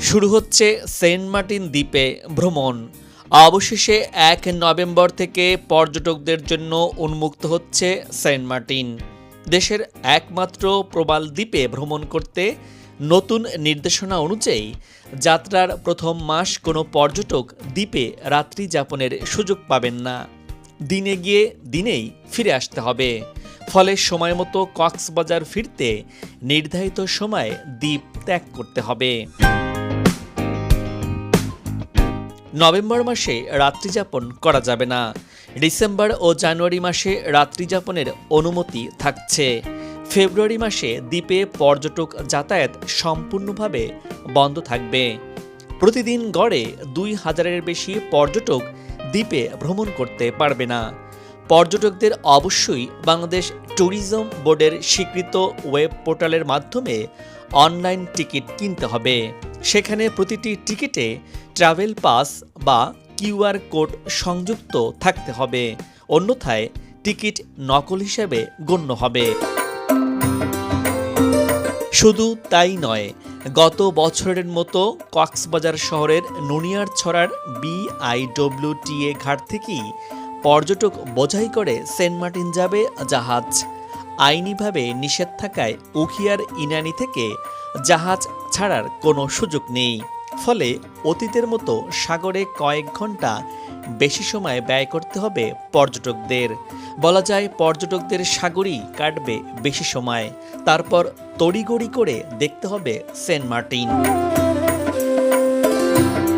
শুরু হচ্ছে Saint Martin দ্বীপে ভ্রমণ। অবশেষে এক নভেম্বর থেকে পর্যটকদের জন্য উন্মুক্ত হচ্ছে সেন্ট মার্টিন। দেশের একমাত্র প্রবাল দ্বীপে ভ্রমণ করতে নতুন নির্দেশনা অনুযায়ী যাত্রার প্রথম মাস কোনো পর্যটক দ্বীপে রাত্রি যাপনের সুযোগ পাবেন না। দিনে গিয়ে দিনেই ফিরে আসতে হবে। ফলে সময় মতো কক্সবাজার ফিরতে নির্ধারিত সময় দ্বীপ ত্যাগ করতে হবে। নভেম্বর মাসে রাত্রিযাপন করা যাবে না। ডিসেম্বর ও জানুয়ারি মাসে রাত্রিযাপনের অনুমতি থাকছে। ফেব্রুয়ারি মাসে দ্বীপে পর্যটক যাতায়াত সম্পূর্ণভাবে বন্ধ থাকবে। প্রতিদিন গড়ে দুই হাজারের বেশি পর্যটক দ্বীপে ভ্রমণ করতে পারবে না। পর্যটকদের অবশ্যই বাংলাদেশ ট্যুরিজম বোর্ডের স্বীকৃত ওয়েব পোর্টালের মাধ্যমে অনলাইন টিকিট কিনতে হবে। সেখানে প্রতিটি টিকিটে ট্রাভেল পাস বা কিউআর কোড সংযুক্ত থাকতে হবে। অন্যথায় টিকিট নকল হিসেবে গণ্য হবে। শুধু তাই নয়, গত বছরের মতো কক্সবাজার শহরের নুনিয়ারছড়ার বিআইডব্লিউটিএ ঘাট থেকেই পর্যটক বোঝাই করে সেন্ট মার্টিন যাবে জাহাজ। আইনিভাবে নিষেধ থাকায় উখিয়ার ইনানি থেকে জাহাজ ছাড়ার কোনো সুযোগ নেই। ফলে অতীতের মতো সাগরে কয়েক ঘণ্টা বেশি সময় ব্যয় করতে হবে পর্যটকদের। বলা যায় পর্যটকদের সাগরই কাটবে বেশি সময়। তারপর তড়িগড়ি করে দেখতে হবে সেন্ট মার্টিন।